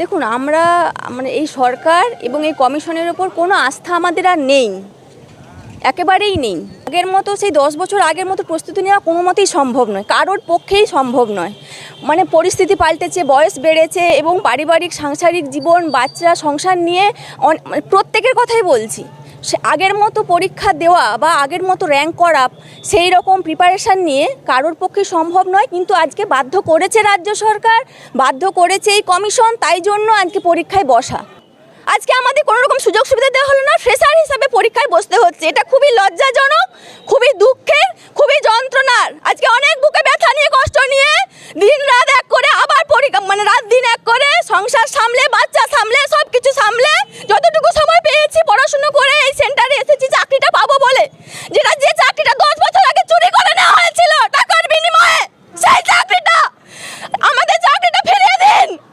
দেখুন, আমরা মানে এই সরকার এবং এই কমিশনের ওপর কোনো আস্থা আমাদের আর নেই। একেবারেই নেই। আগের মতো, সেই দশ বছর আগের মতো প্রস্তুতি নেওয়া কোনো মতেই সম্ভব নয়। কারোর পক্ষেই সম্ভব নয়। মানে পরিস্থিতি পাল্টেছে, বয়স বেড়েছে এবং পারিবারিক, সাংসারিক জীবন, বাচ্চা, সংসার নিয়ে মানে প্রত্যেকের কথাই বলছি। আগের মতো পরীক্ষা দেওয়া বা আগের মতো র্যাঙ্ক করা সেই রকম প্রিপারেশান নিয়ে কারোর পক্ষে সম্ভব নয়। কিন্তু আজকে বাধ্য করেছে রাজ্য সরকার, বাধ্য করেছে এই কমিশন তাই জন্য আজকে পরীক্ষায় বসা। আজকে আমাদের কোনো রকম সুযোগ সুবিধা দেওয়া হলো না ফ্রেশার হিসাবে পরীক্ষায় বসতে হচ্ছে। এটা খুবই লজ্জাজনক, খুবই দুঃখের, খুবই যন্ত্রণার। আজকে অনেক বুকে ব্যথা নিয়ে, কষ্ট নিয়ে দিন রাত এক করে আবার পরীক্ষা মানে রাত দিন এক করে সংসার সামলে বাচ্চা